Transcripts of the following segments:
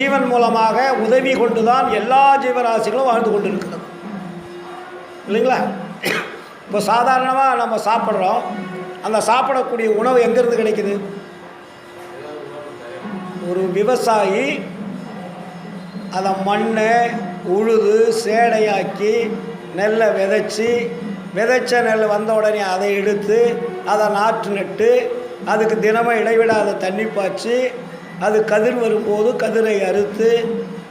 ஜீவன் மூலமாக உதவி கொண்டுதான் எல்லா ஜீவராசிகளும் வாழ்ந்து கொண்டு இருக்கிறது இல்லைங்களா? இப்போ சாதாரணமாக நம்ம சாப்பிட்றோம். அந்த சாப்பிடக்கூடிய உணவு எங்கேருந்து கிடைக்குது? ஒரு விவசாயி அதை மண்ணை உழுது சேடையாக்கி நெல்லை விதைச்சி விதைச்ச நெல் வந்த உடனே அதை எடுத்து அதை நாற்று நட்டு அதுக்கு தினமும் இடைவிடாத தண்ணி பாய்ச்சி அது கதிர் வரும்போது கதிரை அறுத்து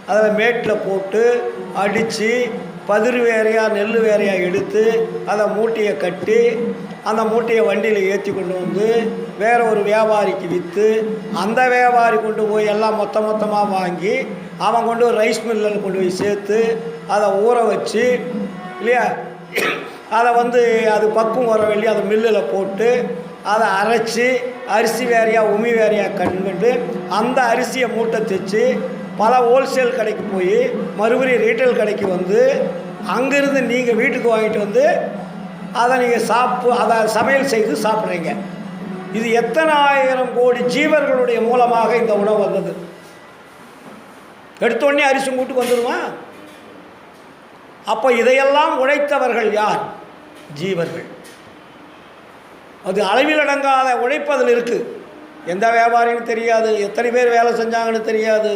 அதை மேட்டில் போட்டு அடித்து பதிர் வேறையாக நெல் வேறையாக எடுத்து அதை மூட்டையை கட்டி அந்த மூட்டையை வண்டியில் ஏற்றி கொண்டு வந்து வேறு ஒரு வியாபாரிக்கு விற்று அந்த வியாபாரி கொண்டு போய் எல்லாம் மொத்த மொத்தமாக வாங்கி அவன் கொண்டு ரைஸ் மில்லில் கொண்டு போய் சேர்த்து அதை ஊற வச்சு இல்லையா? அதை வந்து அது பக்குவம் வர வேண்டி அதை மில்லில் போட்டு அதை அரைச்சி அரிசி வேறையாக உமி வேறையாக கண்டு அந்த அரிசியை மூட்டை தைச்சு பல ஹோல்சேல் கடைக்கு போய் மறுபடியும் ரீட்டைல் கடைக்கு வந்து அங்கேருந்து நீங்கள் வீட்டுக்கு வாங்கிட்டு வந்து அதை நீங்கள் சாப்பு அதை சமையல் செய்து சாப்பிட்றீங்க. இது எத்தனை ஆயிரம் கோடி ஜீவர்களுடைய மூலமாக இந்த உணவு வந்தது. எடுத்தோடனே அரிசி கூட்டுக்கு வந்துடுமா அப்போ இதையெல்லாம் உழைத்தவர்கள் யார்? ஜீவர்கள். அது அளவிலடங்காத உழைப்பு அதில் இருக்குது எந்த வியாபாரின்னு தெரியாது எத்தனை பேர் வேலை செஞ்சாங்கன்னு தெரியாது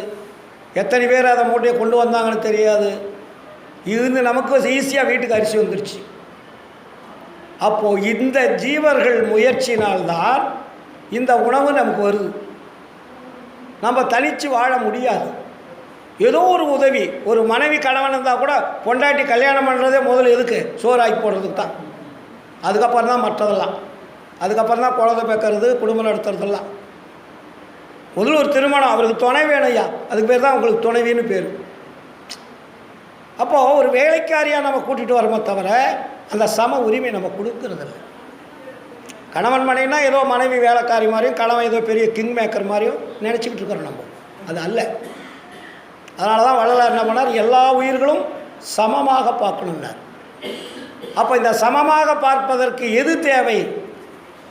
எத்தனை பேர் அதை மூட்டையை கொண்டு வந்தாங்கன்னு தெரியாது. இருந்து நமக்கு ஈஸியாக வீட்டுக்கு அரிசி வந்துருச்சு. அப்போது இந்த ஜீவர்கள் முயற்சினால்தான் இந்த உணவு நமக்கு வருது. நம்ம தனித்து வாழ முடியாது. ஏதோ ஒரு உதவி ஒரு மனைவி கணவன் இருந்தால் கூட பொண்டாட்டி கல்யாணம் பண்ணுறதே முதல்ல எதுக்கு? சோறு ஆக்கி போடுறதுக்கு தான் அதுக்கப்புறம் தான் மற்றதெல்லாம். அதுக்கப்புறம் தான் குழந்தை பேக்கிறது குடும்பம் நடத்துறதெல்லாம். முதல்ல ஒரு திருமணம் அவருக்கு துணை வேணும் ஐயா அதுக்கு பேர் தான் உங்களுக்கு துணைவின்னு பேர். அப்போது ஒரு வேலைக்காரியாக நம்ம கூட்டிகிட்டு வரோமே தவிர அந்த சம உரிமை நம்ம கொடுக்கறதில்ல. கணவன் மனைவினா ஏதோ மனைவி வேலைக்காரி மாதிரியும் கணவன் ஏதோ பெரிய கிங் மேக்கர் மாதிரியும் நினச்சிக்கிட்டு இருக்கிறோம் நம்ம. அது அல்ல. அதனால தான் வள்ளலார் என்ன பண்ணார்? எல்லா உயிர்களும் சமமாக பார்க்கணுன்னார் அப்போ இந்த சமமாக பார்ப்பதற்கு எது தேவை?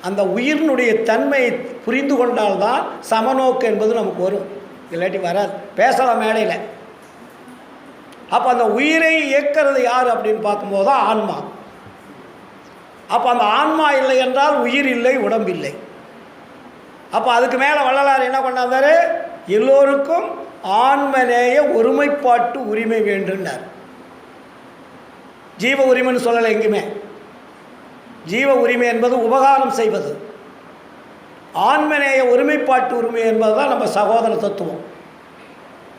அந்த உயிரினுடைய தன்மையை புரிந்து கொண்டால்தான் சமநோக்கு என்பது நமக்கு வரும். இல்லாட்டி வராது. பேசலாம் மேடையில். அப்போ அந்த உயிரை இயக்கிறது யார் அப்படின்னு பார்க்கும்போது தான் ஆன்மா. அப்போ அந்த ஆன்மா இல்லை என்றால் உயிர் இல்லை உடம்பில்லை அப்போ அதுக்கு மேலே வள்ளலார் என்ன கொண்டாந்தார் எல்லோருக்கும் ஆன்மநேய ஒருமைப்பாட்டு உரிமை வேண்டுன்னார் ஜீவ உரிமைன்னு சொல்லலை எங்குமே ஜீவ உரிமை என்பது உபகாரம் செய்வது. ஆன்மநேய ஒருமைப்பாட்டு உரிமை என்பது தான் நம்ம சகோதர தத்துவம்.